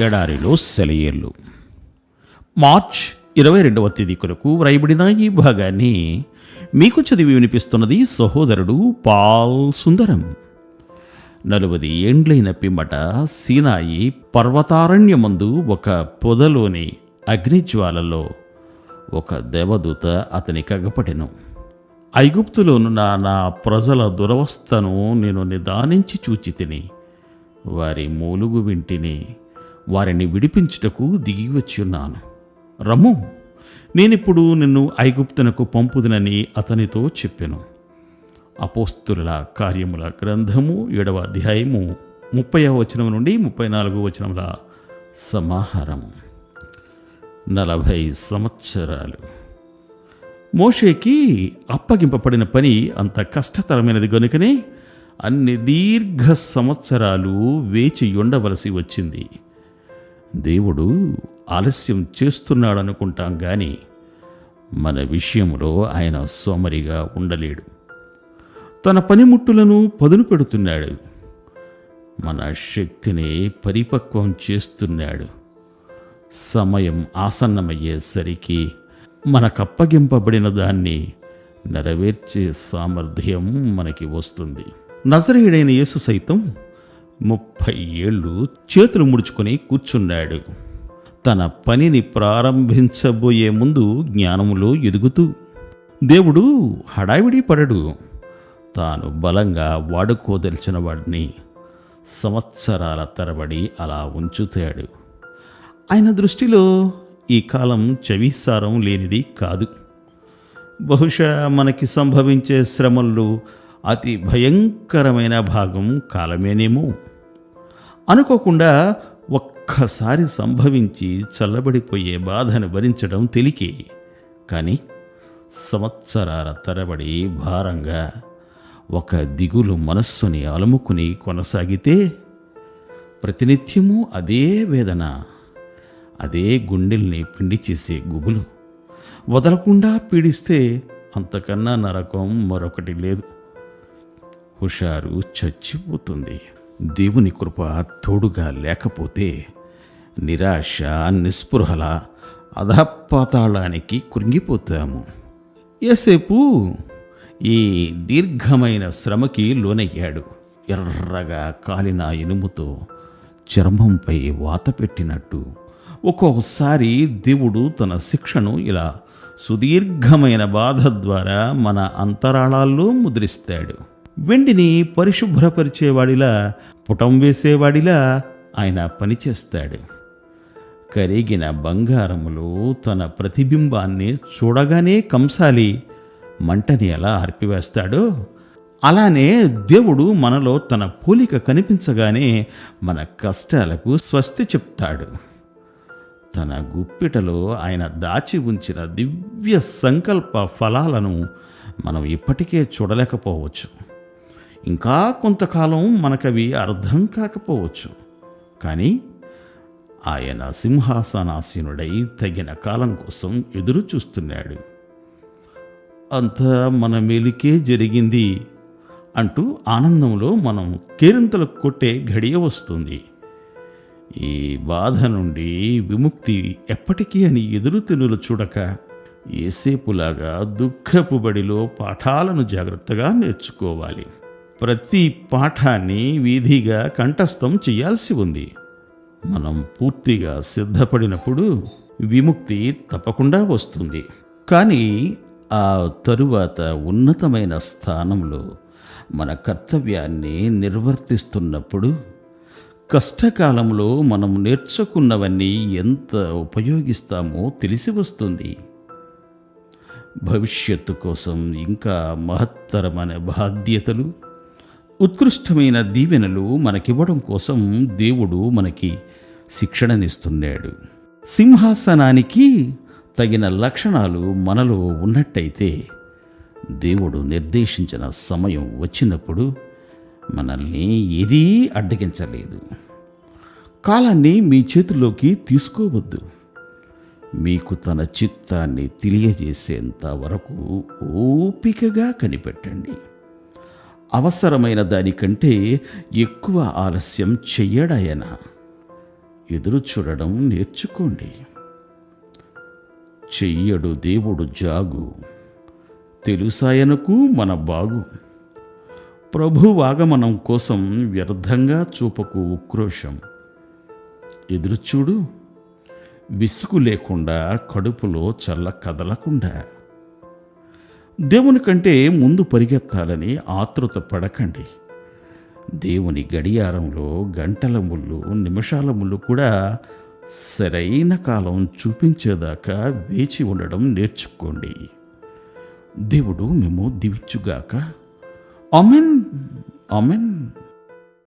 ఎడారిలో సెలయేళ్ళు. మార్చ్ ఇరవై రెండవ తేదీ కొరకు వ్రాయబడిన ఈ భాగాన్ని మీకు చదివి వినిపిస్తున్నది సహోదరుడు పాల్ సుందరం. నలువది ఏండ్లైన పిమ్మట సీనాయి పర్వతారణ్యమందు ఒక పొదలోని అగ్నిజ్వాలలో ఒక దేవదూత అతని కగపడెను ఐగుప్తులోనున్న నా ప్రజల దురవస్థను నేను నిదానించి చూచి తిని వారి మూలుగు వింటిని వారిని విడిపించుటకు దిగి వచ్చున్నాను రమ్ము నేనిప్పుడు నిన్ను ఐగుప్తునకు పంపుదనని అతనితో చెప్పాను. అపోస్తుల కార్యముల గ్రంథము ఏడవ అధ్యాయము ముప్పై వచనం నుండి ముప్పై నాలుగు వచనముల సమాహారం. నలభై సంవత్సరాలు. మోషేకి అప్పగింపబడిన పని అంత కష్టతరమైనది గనుకనే అన్ని దీర్ఘ సంవత్సరాలు వేచి ఉండవలసి వచ్చింది. దేవుడు ఆలస్యం చేస్తున్నాడనుకుంటాం కానీ మన విషయంలో ఆయన సోమరిగా ఉండలేడు. తన పనిముట్టులను పదును పెడుతున్నాడు. మన శక్తిని పరిపక్వం చేస్తున్నాడు. సమయం ఆసన్నమయ్యేసరికి మనకప్పగింపబడిన దాన్ని నెరవేర్చే సామర్థ్యం మనకి వస్తుంది. నజరేయుడైన యేసు సైతం ముప్పై ఏళ్ళు చేతులు ముడుచుకొని కూర్చున్నాడు. తన పనిని ప్రారంభించబోయే ముందు జ్ఞానములో ఎదుగుతూ దేవుడు హడావిడి పడడు. తాను బలంగా వాడుకోదలిచిన వాడిని సంవత్సరాల తరబడి అలా ఉంచుతాడు. ఆయన దృష్టిలో ఈ కాలం చవిసారం లేనిది కాదు. బహుశా మనకి సంభవించే శ్రమల్లో అతి భయంకరమైన భాగం కాలమేనేమో. అనుకోకుండా ఒక్కసారి సంభవించి చల్లబడిపోయే బాధను భరించడం తెలికే. కానీ సంవత్సరాల తరబడి భారంగా ఒక దిగులు మనస్సుని అలుముకుని కొనసాగితే ప్రతినిత్యము అదే వేదన అదే గుండెల్ని పిండి చేసే గుబులు వదలకుండా పీడిస్తే అంతకన్నా నరకం మరొకటి లేదు. హుషారు చచ్చిపోతుంది. దేవుని కృప తోడుగా లేకపోతే నిరాశ నిస్పృహల అధపాతాళానికి కృంగిపోతాము. ఏసేపు ఈ దీర్ఘమైన శ్రమకి లోనయ్యాడు. ఎర్రగా కాలిన ఇనుముతో చర్మంపై వాత పెట్టినట్టు. ఒక్కొక్కసారి దేవుడు తన శిక్షను ఇలా సుదీర్ఘమైన బాధ ద్వారా మన అంతరాళాల్లో ముద్రిస్తాడు. వెండిని పరిశుభ్రపరిచేవాడిలా పుటం వేసేవాడిలా ఆయన పనిచేస్తాడు. కరిగిన బంగారములో తన ప్రతిబింబాన్ని చూడగానే కంసాలి మంటని ఎలా ఆర్పివేస్తాడో అలానే దేవుడు మనలో తన పోలిక కనిపించగానే మన కష్టాలకు స్వస్తి చెప్తాడు. తన గుప్పిటలో ఆయన దాచి ఉంచిన దివ్య సంకల్ప ఫలాలను మనం ఇప్పటికే చూడలేకపోవచ్చు. ఇంకా కొంతకాలం మనకవి అర్థం కాకపోవచ్చు. కానీ ఆయన సింహాసనాసీనుడై తగిన కాలం కోసం ఎదురు చూస్తున్నాడు. అంతా మన మేలుకే జరిగింది అంటూ ఆనందంలో మనం కేరింతలు కొట్టే ఘడియ వస్తుంది. ఈ బాధ నుండి విముక్తి ఎప్పటికీ అని ఎదురు తెలులు చూడక ఏసేపులాగా దుఃఖపు బడిలో పాఠాలను జాగ్రత్తగా నేర్చుకోవాలి. ప్రతి పాఠాన్ని వీధిగా కంఠస్థం చేయాల్సి ఉంది. మనం పూర్తిగా సిద్ధపడినప్పుడు విముక్తి తప్పకుండా వస్తుంది. కానీ ఆ తరువాత ఉన్నతమైన స్థానంలో మన కర్తవ్యాన్ని నిర్వర్తిస్తున్నప్పుడు కష్టకాలంలో మనం నేర్చుకున్నవన్నీ ఎంత ఉపయోగిస్తామో తెలిసి వస్తుంది. భవిష్యత్తు కోసం ఇంకా మహత్తరమైన బాధ్యతలు ఉత్కృష్టమైన దీవెనలు మనకివ్వడం కోసం దేవుడు మనకి శిక్షణనిస్తున్నాడు. సింహాసనానికి తగిన లక్షణాలు మనలో ఉన్నట్టయితే దేవుడు నిర్దేశించిన సమయం వచ్చినప్పుడు మనల్ని ఏదీ అడ్డగించలేదు. కాలాన్ని మీ చేతిలోకి తీసుకోవద్దు. మీకు తన చిత్తాన్ని తెలియజేసేంత వరకు ఓపికగా కనిపెట్టండి. అవసరమైన దానికంటే ఎక్కువ ఆలస్యం చెయ్యడాయన. ఎదురు చూడడం నేర్చుకోండి. చెయ్యడు దేవుడు జాగు. తెలుసాయనకు మన బాగు. ప్రభు వాగమనం కోసం వ్యర్థంగా చూపకు ఉక్రోషం. ఎదురుచూడు. విసుగు లేకుండా కడుపులో చల్ల కదలకుండా దేవుని కంటే ముందు పరిగెత్తాలని ఆతృత పడకండి. దేవుని గడియారంలో గంటల ముళ్ళు నిమిషాల ముళ్ళు కూడా సరైన కాలం చూపించేదాకా వేచి ఉండడం నేర్చుకోండి. దేవుడు మేము దివించుగాక. Amen amen